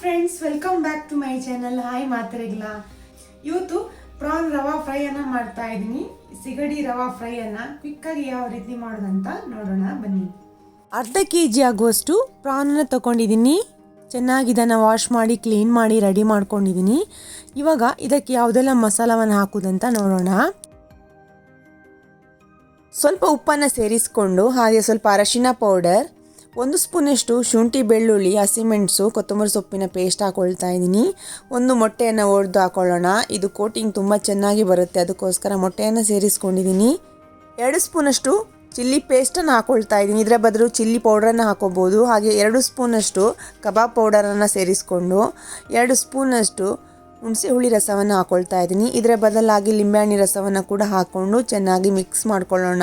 Friends welcome back to my channel hi ಮಾತ್ರೆಗ್ಲ ಇವತ್ತು prawn ರವಾ ಫ್ರೈಯನ್ನು ಮಾಡ್ತಾ ಇದ್ದೀನಿ. ಸಿಗಡಿ ರವಾ ಫ್ರೈಯನ್ನು ಕ್ವಿಕ್ಕಾಗಿ ಯಾವ ರೀತಿ ಮಾಡೋದಂತ ನೋಡೋಣ, ಬನ್ನಿ. ಅರ್ಧ ಕೆ ಜಿ ಆಗುವಷ್ಟು ಪ್ರಾನನ್ನು ತಗೊಂಡಿದ್ದೀನಿ. ಚೆನ್ನಾಗಿ ಇದನ್ನು ವಾಶ್ ಮಾಡಿ ಕ್ಲೀನ್ ಮಾಡಿ ರೆಡಿ ಮಾಡ್ಕೊಂಡಿದ್ದೀನಿ. ಇವಾಗ ಇದಕ್ಕೆ ಯಾವುದೆಲ್ಲ ಮಸಾಲವನ್ನು ಹಾಕುವುದಂತ ನೋಡೋಣ. ಸ್ವಲ್ಪ ಉಪ್ಪನ್ನು ಸೇರಿಸ್ಕೊಂಡು, ಹಾಗೆ ಸ್ವಲ್ಪ ಅರಶಿನ ಪೌಡರ್ ಒಂದು ಸ್ಪೂನಷ್ಟು ಶುಂಠಿ, ಬೆಳ್ಳುಳ್ಳಿ ಹಸಿಮೆಣಸು ಕೊತ್ತಂಬರಿ ಸೊಪ್ಪಿನ ಪೇಸ್ಟ್ ಹಾಕೊಳ್ತಾ ಇದ್ದೀನಿ. ಒಂದು ಮೊಟ್ಟೆಯನ್ನು ಒಡೆದು ಹಾಕೊಳ್ಳೋಣ. ಇದು ಕೋಟಿಂಗ್ ತುಂಬ ಚೆನ್ನಾಗಿ ಬರುತ್ತೆ. ಅದಕ್ಕೋಸ್ಕರ ಮೊಟ್ಟೆಯನ್ನು ಸೇರಿಸ್ಕೊಂಡಿದ್ದೀನಿ. ಎರಡು ಸ್ಪೂನಷ್ಟು ಚಿಲ್ಲಿ ಪೇಸ್ಟನ್ನು ಹಾಕೊಳ್ತಾ ಇದ್ದೀನಿ. ಇದರ ಬದಲು ಚಿಲ್ಲಿ ಪೌಡ್ರನ್ನು ಹಾಕೋಬೋದು. ಹಾಗೆ ಎರಡು ಸ್ಪೂನಷ್ಟು ಕಬಾಬ್ ಪೌಡರನ್ನು ಸೇರಿಸ್ಕೊಂಡು ಎರಡು ಸ್ಪೂನಷ್ಟು ಹುಣಸೆ ಹುಳಿ ರಸವನ್ನು ಹಾಕೊಳ್ತಾ ಇದ್ದೀನಿ. ಇದರ ಬದಲಾಗಿ ಲಿಂಬೆಹಣ್ಣಿ ರಸವನ್ನು ಕೂಡ ಹಾಕ್ಕೊಂಡು ಚೆನ್ನಾಗಿ ಮಿಕ್ಸ್ ಮಾಡ್ಕೊಳ್ಳೋಣ.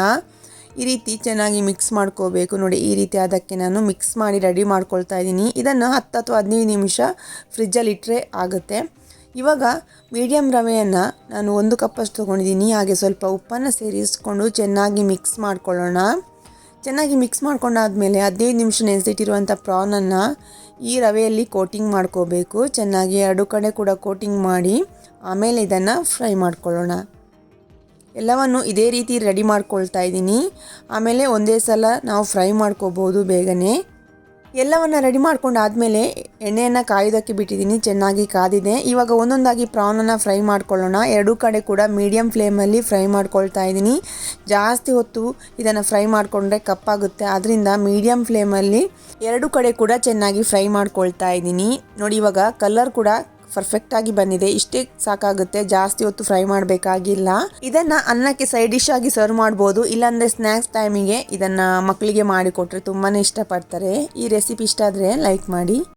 ಈ ರೀತಿ ಚೆನ್ನಾಗಿ ಮಿಕ್ಸ್ ಮಾಡ್ಕೋಬೇಕು. ನೋಡಿ, ಈ ರೀತಿ ಅದಕ್ಕೆ ನಾನು ಮಿಕ್ಸ್ ಮಾಡಿ ರೆಡಿ ಮಾಡ್ಕೊಳ್ತಾ ಇದ್ದೀನಿ. ಇದನ್ನು ಹತ್ತು ಅಥವಾ ಹದಿನೈದು ನಿಮಿಷ ಫ್ರಿಜ್ಜಲ್ಲಿ ಇಟ್ಟರೆ ಆಗುತ್ತೆ. ಇವಾಗ ಮೀಡಿಯಮ್ ರವೆಯನ್ನು ನಾನು ಒಂದು ಕಪ್ಪಷ್ಟು ತೊಗೊಂಡಿದ್ದೀನಿ. ಹಾಗೆ ಸ್ವಲ್ಪ ಉಪ್ಪನ್ನು ಸೇರಿಸ್ಕೊಂಡು ಚೆನ್ನಾಗಿ ಮಿಕ್ಸ್ ಮಾಡ್ಕೊಳ್ಳೋಣ. ಚೆನ್ನಾಗಿ ಮಿಕ್ಸ್ ಮಾಡ್ಕೊಂಡಾದಮೇಲೆ ಹದಿನೈದು ನಿಮಿಷ ನೆನೆಸಿಟ್ಟಿರುವಂಥ ಪ್ರಾನನ್ನು ಈ ರವೆಯಲ್ಲಿ ಕೋಟಿಂಗ್ ಮಾಡ್ಕೋಬೇಕು. ಚೆನ್ನಾಗಿ ಎರಡು ಕಡೆ ಕೂಡ ಕೋಟಿಂಗ್ ಮಾಡಿ ಆಮೇಲೆ ಇದನ್ನು ಫ್ರೈ ಮಾಡ್ಕೊಳ್ಳೋಣ. ಎಲ್ಲವನ್ನು ಇದೇ ರೀತಿ ರೆಡಿ ಮಾಡ್ಕೊಳ್ತಾ ಇದ್ದೀನಿ. ಆಮೇಲೆ ಒಂದೇ ಸಲ ನಾವು ಫ್ರೈ ಮಾಡ್ಕೋಬೋದು ಬೇಗನೆ. ಎಲ್ಲವನ್ನು ರೆಡಿ ಮಾಡ್ಕೊಂಡಾದಮೇಲೆ ಎಣ್ಣೆಯನ್ನು ಕಾಯೋದಕ್ಕೆ ಬಿಟ್ಟಿದ್ದೀನಿ, ಚೆನ್ನಾಗಿ ಕಾದಿದೆ. ಇವಾಗ ಒಂದೊಂದಾಗಿ ಪ್ರಾನನ್ನು ಫ್ರೈ ಮಾಡ್ಕೊಳ್ಳೋಣ. ಎರಡೂ ಕಡೆ ಕೂಡ ಮೀಡಿಯಮ್ ಫ್ಲೇಮಲ್ಲಿ ಫ್ರೈ ಮಾಡ್ಕೊಳ್ತಾ ಇದ್ದೀನಿ. ಜಾಸ್ತಿ ಹೊತ್ತು ಇದನ್ನು ಫ್ರೈ ಮಾಡಿಕೊಂಡ್ರೆ ಕಪ್ಪಾಗುತ್ತೆ. ಅದರಿಂದ ಮೀಡಿಯಮ್ ಫ್ಲೇಮಲ್ಲಿ ಎರಡು ಕಡೆ ಕೂಡ ಚೆನ್ನಾಗಿ ಫ್ರೈ ಮಾಡ್ಕೊಳ್ತಾ ಇದ್ದೀನಿ. ನೋಡಿ ಇವಾಗ ಕಲರ್ ಕೂಡ ಪರ್ಫೆಕ್ಟಾಗಿ ಬಂದಿದೆ. ಇಷ್ಟೇ ಸಾಕಾಗುತ್ತೆ. ಜಾಸ್ತಿ ಹೊತ್ತು ಫ್ರೈ ಮಾಡಬೇಕಾಗಿಲ್ಲ. ಇದನ್ನ ಅನ್ನಕ್ಕೆ ಸೈಡ್ ಡಿಶ್ ಆಗಿ ಸರ್ವ್ ಮಾಡ್ಬೋದು. ಇಲ್ಲಾಂದರೆ ಸ್ನ್ಯಾಕ್ಸ್ ಟೈಮಿಗೆ ಇದನ್ನ ಮಕ್ಕಳಿಗೆ ಮಾಡಿಕೊಟ್ರೆ ತುಂಬಾನೇ ಇಷ್ಟಪಡ್ತಾರೆ. ಈ ರೆಸಿಪಿ ಇಷ್ಟ ಆದರೆ ಲೈಕ್ ಮಾಡಿ.